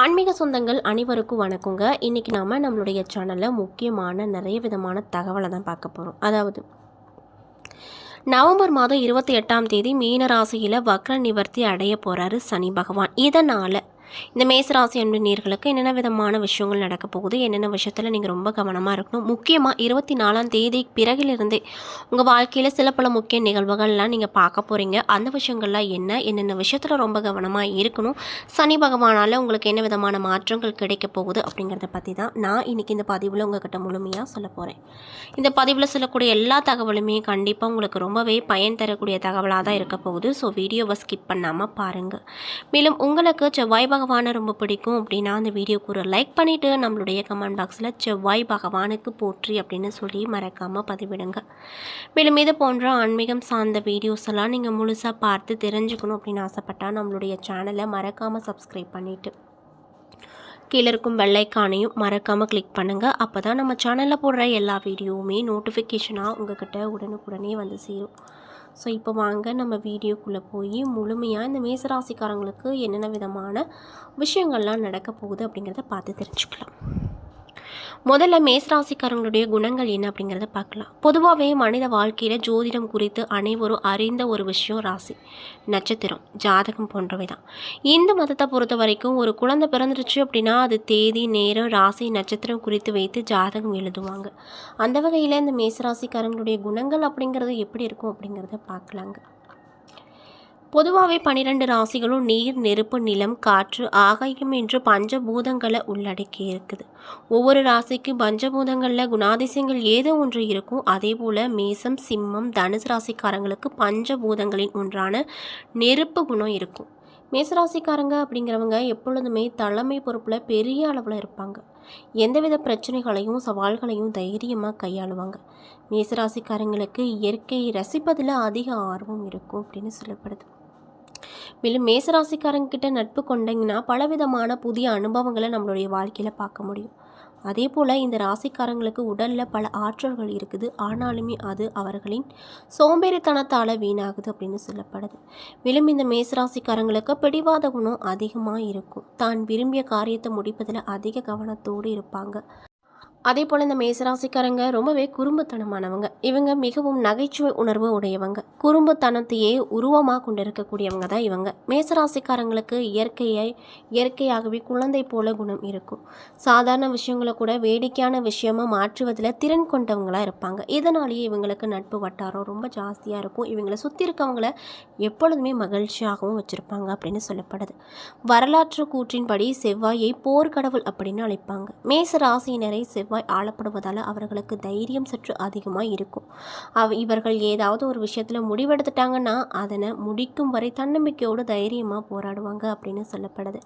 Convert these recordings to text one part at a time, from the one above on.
ஆன்மீக சொந்தங்கள் அனைவருக்கும் வணக்கங்க. இன்றைக்கி நாம் நம்மளுடைய சேனலில் முக்கியமான நிறைய விதமான தகவலை தான் பார்க்க போகிறோம் அதாவது நவம்பர் மாதம் இருபத்தி எட்டாம் தேதி மீன ராசியில் வக்ர நிவர்த்தி அடைய போகிறாரு சனி பகவான். இதனால் இந்த மேசராசி அன்பு நேர்களுக்கு என்னென்ன விதமான விஷயங்கள் நடக்க போகுது? என்னென்ன விஷயத்தில் நீங்கள் ரொம்ப கவனமாக இருக்கணும்? முக்கியமாக இருபத்தி நாலாம் தேதி பிறகிலிருந்தே உங்கள் வாழ்க்கையில் சில பல முக்கிய நிகழ்வுகள்லாம் நீங்கள் பார்க்க போகிறீங்க அந்த விஷயங்கள்லாம் என்ன? என்னென்ன விஷயத்தில் ரொம்ப கவனமாக இருக்கணும்? சனி பகவானால் உங்களுக்கு என்ன விதமான மாற்றங்கள் கிடைக்க போகுது? அப்படிங்கிறத பற்றி தான் நான் இன்றைக்கி இந்த பதிவில் உங்ககிட்ட முழுமையாக சொல்ல போகிறேன் இந்த பதிவில் சொல்லக்கூடிய எல்லா தகவலுமே கண்டிப்பாக உங்களுக்கு ரொம்பவே பயன் தரக்கூடிய தகவலாக தான் இருக்க போகுது. ஸோ வீடியோவை ஸ்கிப் பண்ணாமல் பாருங்கள் மேலும் உங்களுக்கு செவ்வாய் பகவான் பகவானை ரொம்ப பிடிக்கும் அப்படின்னா அந்த வீடியோக்கு ஒரு லைக் பண்ணிவிட்டு நம்மளுடைய கமெண்ட் பாக்ஸில் செவ்வாய் பகவானுக்கு போற்றி அப்படின்னு சொல்லி மறக்காமல் பதிவிடுங்க. மேலும் இது போன்ற ஆன்மீகம் சார்ந்த வீடியோஸ் எல்லாம் நீங்கள் முழுசாக பார்த்து தெரிஞ்சுக்கணும் அப்படின்னு ஆசைப்பட்டால் நம்மளுடைய சேனலை மறக்காமல் சப்ஸ்கிரைப் பண்ணிவிட்டு கீழே இருக்கும் வெள்ளைக்கானையும் மறக்காமல் கிளிக் பண்ணுங்கள் அப்போ தான் நம்ம சேனலில் போடுற எல்லா வீடியோவுமே நோட்டிஃபிகேஷனாக உங்கள்கிட்ட உடனுக்குடனே வந்து சேரும். ஸோ இப்போ வாங்க நம்ம வீடியோக்குள்ளே போய் முழுமையாக இந்த மேசராசிக்காரங்களுக்கு என்னென்ன விதமான விஷயங்கள்லாம் நடக்க போகுது அப்படிங்கிறத பார்த்து தெரிஞ்சுக்கலாம். முதல்ல மேசராசிக்காரங்களுடைய குணங்கள் என்ன அப்படிங்கிறத பார்க்கலாம். பொதுவாகவே மனித வாழ்க்கையில் ஜோதிடம் குறித்து அனைவரும் அறிந்த ஒரு விஷயம் ராசி நட்சத்திரம் ஜாதகம் போன்றவை தான். இந்த மதத்தை பொறுத்த வரைக்கும் ஒரு குழந்தை பிறந்துருச்சு அப்படின்னா அது தேதி நேரம் ராசி நட்சத்திரம் குறித்து வைத்து ஜாதகம் எழுதுவாங்க. அந்த வகையில் இந்த மேசராசிக்காரங்களுடைய குணங்கள் அப்படிங்கிறது எப்படி இருக்கும் அப்படிங்கிறத பார்க்கலாங்க. பொதுவாகவே பன்னிரெண்டு ராசிகளும் நீர் நெருப்பு நிலம் காற்று ஆகாயம் என்று பஞ்சபூதங்களை உள்ளடக்கி இருக்குது. ஒவ்வொரு ராசிக்கு பஞ்சபூதங்களில் குணாதிசயங்கள் ஏதோ ஒன்று இருக்கும். அதே போல் மேசம் சிம்மம் தனுசு ராசிக்காரங்களுக்கு பஞ்சபூதங்களின் ஒன்றான நெருப்பு குணம் இருக்கும். மேசராசிக்காரங்க அப்படிங்கிறவங்க எப்பொழுதுமே தலைமை பொறுப்பில் பெரிய அளவில் இருப்பாங்க. எந்தவித பிரச்சனைகளையும் சவால்களையும் தைரியமாக கையாளுவாங்க. மேசராசிக்காரங்களுக்கு இயற்கையை ரசிப்பதில் அதிக ஆர்வம் இருக்கும் அப்படின்னு சொல்லப்படுது. மேலும் மேசராசிக்காரங்க கிட்ட நட்பு கொண்டீங்கன்னா பலவிதமான புதிய அனுபவங்களை நம்மளுடைய வாழ்க்கையில் பார்க்க முடியும். அதே போல் இந்த ராசிக்காரங்களுக்கு உடலில் பல ஆற்றல்கள் இருக்குது. ஆனாலுமே அது அவர்களின் சோம்பேறித்தனத்தால் வீணாகுது அப்படின்னு சொல்லப்படுது. மேலும் இந்த மேசராசிக்காரங்களுக்கு பிடிவாத குணம் அதிகமாக இருக்கும். தான் விரும்பிய காரியத்தை முடிப்பதில் அதிக கவனத்தோடு இருப்பாங்க. அதே போல் இந்த மேசராசிக்காரங்க ரொம்பவே குறும்புத்தனமானவங்க. இவங்க மிகவும் நகைச்சுவை உணர்வு உடையவங்க. குறும்புத்தனத்தையே உருவமாக கொண்டு இருக்கக்கூடியவங்க தான் இவங்க. மேசராசிக்காரங்களுக்கு இயற்கையை இயற்கையாகவே குழந்தை போல குணம் இருக்கும். சாதாரண விஷயங்களை கூட வேடிக்கையான விஷயமாக மாற்றுவதில் திறன் கொண்டவங்களாக இருப்பாங்க. இதனாலேயே இவங்களுக்கு நட்பு வட்டாரம் ரொம்ப ஜாஸ்தியாக இருக்கும். இவங்களை சுற்றி இருக்கவங்கள எப்பொழுதுமே மகிழ்ச்சியாகவும் வச்சுருப்பாங்க அப்படின்னு சொல்லப்படுது. வரலாற்று கூற்றின்படி செவ்வாயை போர்க்கடவுள் அப்படின்னு அழைப்பாங்க. மேச ராசியினரை செவ்வாய் செவ்வாய் ஆளப்படுவதால் அவர்களுக்கு தைரியம் சற்று அதிகமாக இருக்கும். அவ இவர்கள் ஏதாவது ஒரு விஷயத்தில் முடிவெடுத்துட்டாங்கன்னா அதனை முடிக்கும் வரை தன்னம்பிக்கையோடு தைரியமாக போராடுவாங்க அப்படின்னு சொல்லப்படுது.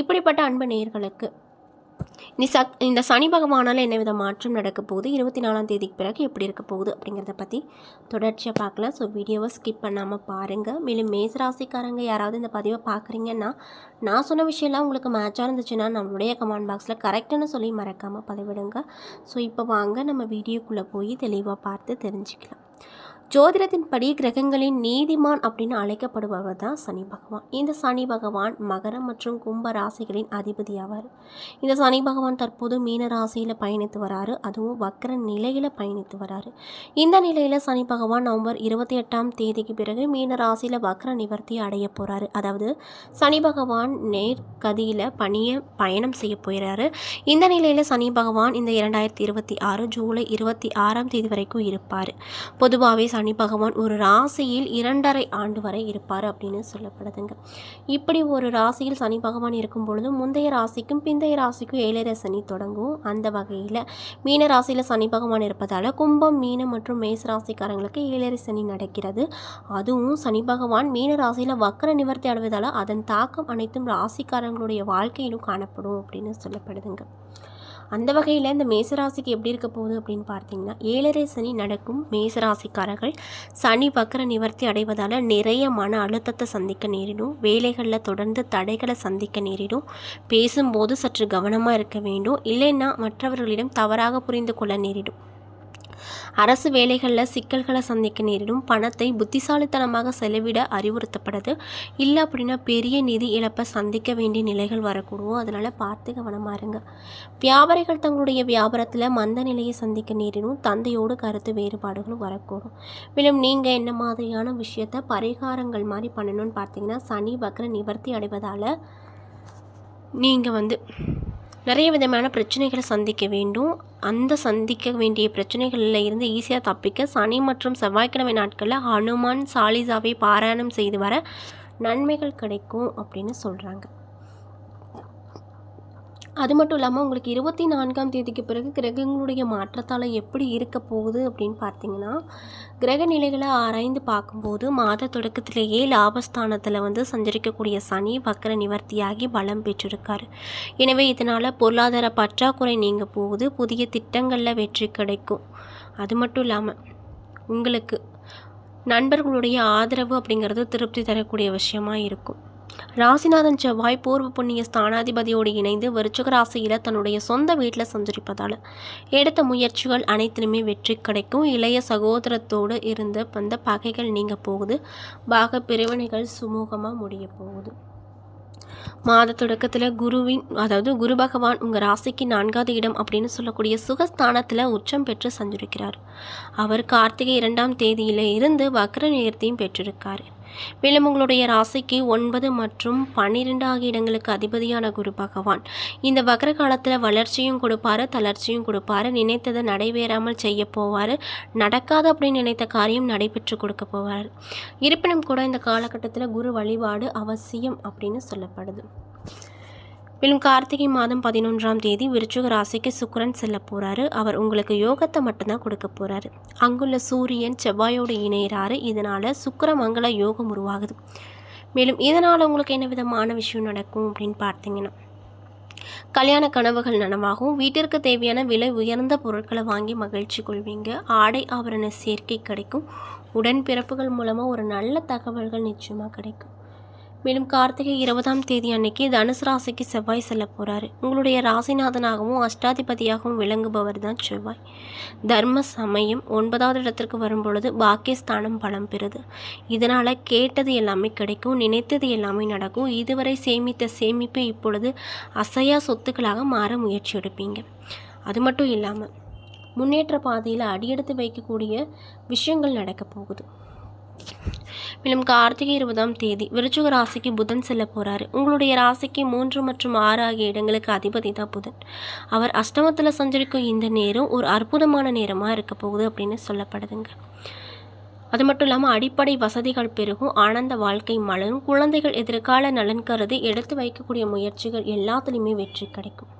இப்படிப்பட்ட அன்பு நேர்களுக்கு இனி சத் இந்த சனி பகவானால் என்ன வித மாற்றம் நடக்க போகுது? இருபத்தி நாலாம் தேதிக்கு பிறகு எப்படி இருக்க போகுது அப்படிங்கிறத பற்றி தொடர்ச்சியாக பார்க்கலாம். ஸோ வீடியோவை ஸ்கிப் பண்ணாமல் பாருங்கள் மேலும் மேசராசிக்காரங்க யாராவது இந்த பதிவை பார்க்குறீங்கன்னா நான் சொன்ன விஷயம்லாம் உங்களுக்கு மேட்சாக இருந்துச்சுன்னா நம்மளுடைய கமெண்ட் பாக்ஸில் கரெக்டுன்னு சொல்லி மறக்காமல் பதிவிடுங்க. ஸோ இப்போ வாங்க நம்ம வீடியோக்குள்ளே போய் தெளிவாக பார்த்து தெரிஞ்சுக்கலாம். ஜோதிடத்தின்படி கிரகங்களின் நீதிமான் அப்படின்னு அழைக்கப்படுபவர் தான் சனி பகவான். இந்த சனி பகவான் மகரம் மற்றும் கும்ப ராசிகளின் அதிபதி ஆவார். இந்த சனி பகவான் தற்போது மீன ராசியில் பயணித்து வராரு. அதுவும் வக்கர நிலையில் பயணித்து வராரு. இந்த நிலையில் சனி பகவான் நவம்பர் இருபத்தி எட்டாம் தேதிக்கு பிறகு மீன ராசியில் வக்கர நிவர்த்தி அடைய போகிறாரு அதாவது சனி பகவான் நேர்கதியில் பணிய பயணம் செய்ய போகிறாரு இந்த நிலையில் சனி பகவான் இந்த இரண்டாயிரத்தி இருபத்தி ஆறு ஜூலை இருபத்தி ஆறாம் தேதி வரைக்கும் இருப்பார். பொதுவாகவே சனி பகவான் ஒரு ராசியில் இரண்டரை ஆண்டு வரை இருப்பார் அப்படின்னு சொல்லப்படுதுங்க. இப்படி ஒரு ராசியில் சனி பகவான் இருக்கும் பொழுது முந்தைய ராசிக்கும் பிந்தைய ராசிக்கும் ஏழரை சனி தொடங்கும். அந்த வகையில் மீன ராசியில் சனி பகவான் இருப்பதால் கும்பம் மீன மற்றும் மேச ராசிக்காரங்களுக்கு ஏழரை சனி நடக்கிறது. அதுவும் சனி பகவான் மீன ராசியில் வக்கர நிவர்த்தி அடைவதால் அதன் தாக்கம் அனைத்தும் ராசிக்காரங்களுடைய வாழ்க்கையிலும் காணப்படும் அப்படின்னு சொல்லப்படுதுங்க. அந்த வகையில் இந்த மேசராசிக்கு எப்படி இருக்க போகுது அப்படின்னு பார்த்தீங்கன்னா ஏழரை சனி நடக்கும் மேசராசிக்காரர்கள் சனி வக்கர நிவர்த்தி அடைவதால் நிறைய மன அழுத்தத்தை சந்திக்க நேரிடும். வேலைகளில் தொடர்ந்து தடைகளை சந்திக்க நேரிடும். பேசும்போது சற்று கவனமாக இருக்க வேண்டும். இல்லைன்னா மற்றவர்களிடம் தவறாக புரிந்து கொள்ள நேரிடும். அரசு வேலைகளில் சிக்கல்களை சந்திக்க நேரிடும். பணத்தை புத்திசாலித்தனமாக செலவிட அறிவுறுத்தப்படுது இல்லை அப்படின்னா பெரிய நிதி இழப்பை சந்திக்க வேண்டிய நிலைகள் வரக்கூடும். அதனால் பார்த்து கவனமாக இருங்க. வியாபாரிகள் தங்களுடைய வியாபாரத்தில் மந்த நிலையை சந்திக்க நேரிடும். தந்தையோடு கருத்து வேறுபாடுகளும் வரக்கூடும். மேலும் நீங்கள் என்ன மாதிரியான விஷயத்த பரிகாரங்கள் மாதிரி பண்ணணும்னு பார்த்தீங்கன்னா சனி வக்கர நிவர்த்தி அடைவதால் நீங்கள் வந்து நிறைய விதமான பிரச்சனைகளை சந்திக்க வேண்டும். அந்த சந்திக்க வேண்டிய பிரச்சனைகளில் இருந்து ஈஸியாக தப்பிக்க சனி மற்றும் செவ்வாய்க்கிழமை நாட்களில் ஹனுமான் சாலிசாவை பாராயணம் செய்து வர நன்மைகள் கிடைக்கும் அப்படின்னு சொல்கிறாங்க அது மட்டும் இல்லாமல் உங்களுக்கு இருபத்தி நான்காம் தேதிக்கு பிறகு கிரகங்களுடைய மாற்றத்தால் எப்படி இருக்க போகுது அப்படின்னு பார்த்தீங்கன்னா கிரக நிலைகளை ஆராய்ந்து பார்க்கும்போது மாத தொடக்கத்திலேயே லாபஸ்தானத்தில் வந்து சஞ்சரிக்கக்கூடிய சனி வக்கர நிவர்த்தியாகி பலம் பெற்றிருக்காரு. எனவே இதனால் பொருளாதார பற்றாக்குறை நீங்க போகுது புதிய திட்டங்களில் வெற்றி கிடைக்கும். அது மட்டும் இல்லாமல் உங்களுக்கு நண்பர்களுடைய ஆதரவு அப்படிங்கிறது திருப்தி தரக்கூடிய விஷயமா இருக்கும். ராசிநாதன் செவ்வாய் பூர்வ புண்ணிய ஸ்தானாதிபதியோடு இணைந்து விருச்சக ராசியில் தன்னுடைய சொந்த வீட்டில் சஞ்சரிப்பதால் எடுத்த முயற்சிகள் அனைத்திலுமே வெற்றி கிடைக்கும். இளைய சகோதரத்தோடு இருந்த வந்த பகைகள் நீங்க போகுது. பாக பிரிவினைகள் சுமூகமாக முடிய போகுது. மாத தொடக்கத்தில் குருவின் அதாவது குரு பகவான் உங்கள் ராசிக்கு நான்காவது இடம் அப்படின்னு சொல்லக்கூடிய சுகஸ்தானத்தில் உச்சம் பெற்று சஞ்சரிக்கிறார். அவர் கார்த்திகை இரண்டாம் தேதியில் இருந்து வக்ர நேர்த்தியும் பெற்றிருக்கார். மேலும் உங்களுடைய ராசிக்கு ஒன்பது மற்றும் பன்னிரெண்டு ஆகிய இடங்களுக்கு அதிபதியான குரு பகவான். இந்த வக்ர காலத்தில் வளர்ச்சியும் கொடுப்பாரு தளர்ச்சியும் கொடுப்பாரு. நினைத்ததை நடைபெறாமல் செய்ய போவார். நடக்காது அப்படின்னு நினைத்த காரியம் நடைபெற்று கொடுக்க போவார். இருப்பினும் கூட இந்த காலகட்டத்தில் குரு வழிபாடு அவசியம் அப்படின்னு சொல்லப்படுது. மேலும் கார்த்திகை மாதம் பதினொன்றாம் தேதி விருச்சிக ராசிக்கு சுக்கரன் செல்ல போகிறாரு அவர் உங்களுக்கு யோகத்தை மட்டும்தான் கொடுக்க போகிறாரு அங்குள்ள சூரியன் செவ்வாயோடு இணையிறாரு. இதனால் சுக்கர மங்கள யோகம் உருவாகுது. மேலும் இதனால் உங்களுக்கு என்ன விதமான விஷயம் நடக்கும் அப்படின்னு பார்த்தீங்கன்னா கல்யாண கனவுகள் நனவாகும். வீட்டிற்கு தேவையான விலை உயர்ந்த பொருட்களை வாங்கி மகிழ்ச்சி கொள்வீங்க. ஆடை ஆபரண சேர்க்கை கிடைக்கும். உடன்பிறப்புகள் மூலமாக ஒரு நல்ல தகவல்கள் நிச்சயமாக கிடைக்கும். மேலும் கார்த்திகை இருபதாம் தேதி அன்னைக்கு தனுசு ராசிக்கு செவ்வாய் செல்ல போகிறாரு உங்களுடைய ராசிநாதனாகவும் அஷ்டாதிபதியாகவும் விளங்குபவர் தான் செவ்வாய். தர்ம சமயம் ஒன்பதாவது இடத்திற்கு வரும்பொழுது பாக்கியஸ்தானம் பலம் பெறுது. இதனால் கேட்டது எல்லாமே கிடைக்கும் நினைத்தது எல்லாமே நடக்கும். இதுவரை சேமித்த சேமிப்பு இப்பொழுது அசையா சொத்துக்களாக மாற முயற்சி எடுப்பீங்க. அது மட்டும் இல்லாமல் முன்னேற்ற பாதையில் அடியெடுத்து வைக்கக்கூடிய விஷயங்கள் நடக்க போகுது. மேலும் கார்த்திகை இருபதாம் தேதி விருச்சிக ராசிக்கு புதன் செல்ல போகிறாரு உங்களுடைய ராசிக்கு மூன்று மற்றும் ஆறு ஆகிய இடங்களுக்கு அதிபதி தான் புதன். அவர் அஷ்டமத்தில் சஞ்சரிக்கும் இந்த நேரம் ஒரு அற்புதமான நேரமாக இருக்க போகுது அப்படின்னு சொல்லப்படுதுங்க. அது மட்டும் இல்லாமல் அடிப்படை வசதிகள் பெருகும் ஆனந்த வாழ்க்கை மலரும் குழந்தைகள் எதிர்கால நலன் கருதி எடுத்து வைக்கக்கூடிய முயற்சிகள் எல்லாத்துலேயுமே வெற்றி கிடைக்கும்.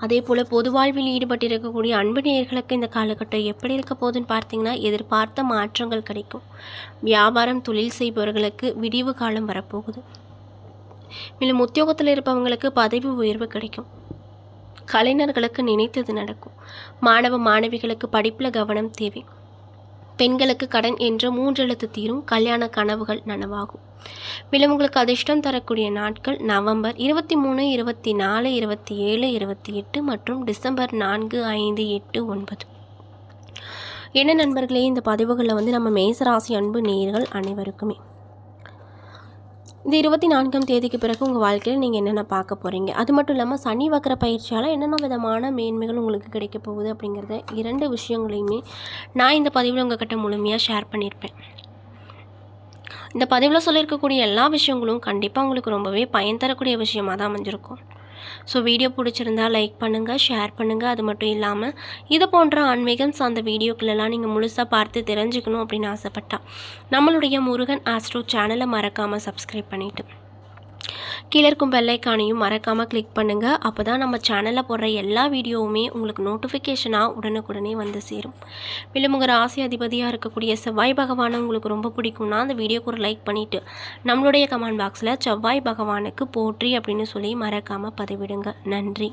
அதே போல் பொது வாழ்வில் ஈடுபட்டிருக்கக்கூடிய அன்பு நேயர்களுக்கு இந்த காலகட்டம் எப்படி இருக்க போகுதுன்னு பார்த்தீங்கன்னா எதிர்பார்த்த மாற்றங்கள் கிடைக்கும். வியாபாரம் தொழில் செய்பவர்களுக்கு விடிவு காலம் வரப்போகுது. மேலும் உத்தியோகத்தில் இருப்பவங்களுக்கு பதவி உயர்வு கிடைக்கும். கலைஞர்களுக்கு நினைத்தது நடக்கும். மாணவ மாணவிகளுக்கு படிப்பில் கவனம் தேவை. பெண்களுக்கு கடன் என்ற மூன்றெழுத்து தீரும் கல்யாண கனவுகள் நனவாகும். மேலும் உங்களுக்கு அதிர்ஷ்டம் தரக்கூடிய நாட்கள் நவம்பர் இருபத்தி மூணு இருபத்தி நாலு இருபத்தி ஏழு இருபத்தி எட்டு மற்றும் டிசம்பர் நான்கு ஐந்து எட்டு ஒன்பது. என்ன நண்பர்களே இந்த பதிவுகளில் வந்து நம்ம மேசராசி அன்பு நேர்கள் அனைவருக்குமே இந்த இருபத்தி நான்காம் தேதிக்கு பிறகு உங்கள் வாழ்க்கையில் நீங்கள் என்னென்ன பார்க்க போகிறீங்க அது மட்டும் இல்லாமல் சனி வக்கர பயிற்சியால் என்னென்ன விதமான மேன்மைகள் உங்களுக்கு கிடைக்க போகுது அப்படிங்கிறத இரண்டு விஷயங்களையுமே நான் இந்த பதிவில் உங்ககிட்ட முழுமையாக ஷேர் பண்ணியிருப்பேன் இந்த பதிவில் சொல்லியிருக்கக்கூடிய எல்லா விஷயங்களும் கண்டிப்பாக உங்களுக்கு ரொம்பவே பயன் தரக்கூடிய விஷயமாக தான் அமைஞ்சிருக்கும். ஸோ வீடியோ பிடிச்சிருந்தா லைக் பண்ணுங்கள் ஷேர் பண்ணுங்கள் அது மட்டும் இல்லாமல் இது போன்ற ஆன்மீகம் சார்ந்த வீடியோக்களெல்லாம் நீங்கள் முழுசாக பார்த்து தெரிஞ்சுக்கணும் அப்படின்னு ஆசைப்பட்டா நம்மளுடைய முருகன் ஆஸ்ட்ரோ சேனலை மறக்காமல் சப்ஸ்கிரைப் பண்ணிவிட்டு கீழே இருக்கும் பெல்லைக்கானையும் மறக்காமல் கிளிக் பண்ணுங்கள் அப்போ தான் நம்ம சேனலில் போடுற எல்லா வீடியோவுமே உங்களுக்கு நோட்டிஃபிகேஷனாக உடனுக்குடனே வந்து சேரும். மேலும் உங்கள் ராசி அதிபதியாக இருக்கக்கூடிய செவ்வாய் பகவானை உங்களுக்கு ரொம்ப பிடிக்கும்னா அந்த வீடியோக்கு ஒரு லைக் பண்ணிவிட்டு நம்மளுடைய கமெண்ட் பாக்ஸில் செவ்வாய் பகவானுக்கு போற்றி அப்படின்னு சொல்லி மறக்காமல் பதிவிடுங்க. நன்றி.